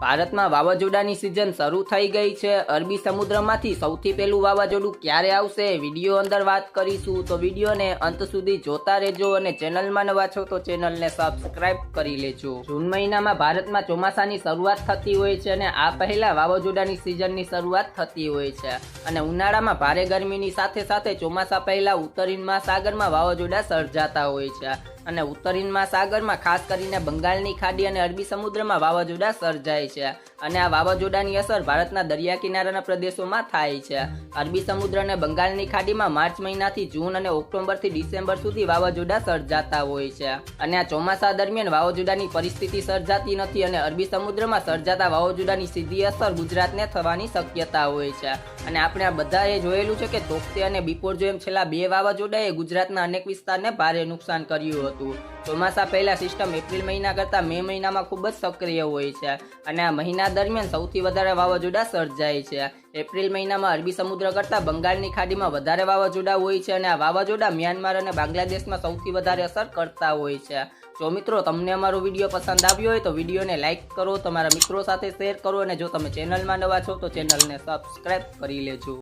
ભારતમાં વાવાઝોડાની સિઝન શરૂ થઈ ગઈ છે. અરબી સમુદ્રમાંથી સૌથી પહેલું વાવાઝોડું ક્યારે આવશે વીડિયો અંદર વાત કરીશું. તો વિડીયોને અંત સુધી જોતા રહેજો અને ચેનલમાં નવા છો તો ચેનલને સબસ્ક્રાઇબ કરી લેજો. જૂન મહિનામાં ભારતમાં ચોમાસાની શરૂઆત થતી હોય છે અને આ પહેલા વાવાઝોડાની સિઝનની શરૂઆત થતી હોય છે. અને ઉનાળામાં ભારે ગરમીની સાથે સાથે ચોમાસા પહેલા ઉત્તરીન મહાસાગરમાં વાવાઝોડા સર્જાતા હોય છે. અને ઉત્તરીન મહાસાગરમાં ખાસ કરીને બંગાળની ખાડી અને અરબી સમુદ્રમાં વાવાઝોડા સર્જાય છે. અને આ વાવાઝોડાની અસર ભારતના દરિયા કિનારાના પ્રદેશોમાં થાય છે. અરબી સમુદ્ર અને બંગાળની ખાડીમાં માર્ચ મહિનાથી જૂન અને ઓક્ટોબરથી ડિસેમ્બર સુધી વાવાઝોડા સર્જાતા હોય છે. અને આ ચોમાસા દરમિયાન વાવાઝોડાની પરિસ્થિતિ સર્જાતી નથી અને અરબી સમુદ્રમાં સર્જાતા વાવાઝોડાની સીધી અસર ગુજરાતને થવાની શક્યતા હોય છે. અને આપણે આ બધાએ જોયેલું છે કે તોકતે અને બિપોરજો એમ છેલ્લા બે વાવાઝોડાએ ગુજરાતના અનેક વિસ્તારને ભારે નુકસાન કર્યું હતું. ચોમાસા પહેલા સિસ્ટમ એપ્રિલ મહિના કરતાં મે મહિનામાં ખૂબ જ સક્રિય હોય છે. અને આ મહિના દરમિયાન સૌથી વધારે વાવાઝોડા સર્જાય છે. એપ્રિલ મહિનામાં અરબી સમુદ્ર કરતાં બંગાળની ખાડીમાં વધારે વાવાઝોડા હોય છે અને આ વાવાઝોડા મ્યાનમાર અને બાંગ્લાદેશમાં સૌથી વધારે અસર કરતા હોય છે. જો મિત્રો તમને અમારો વીડિયો પસંદ આવ્યો હોય તો વિડીયોને લાઇક કરો, તમારા મિત્રો સાથે શેર કરો અને જો તમે ચેનલમાં નવા છો તો ચેનલને સબસ્ક્રાઈબ કરી લેજો.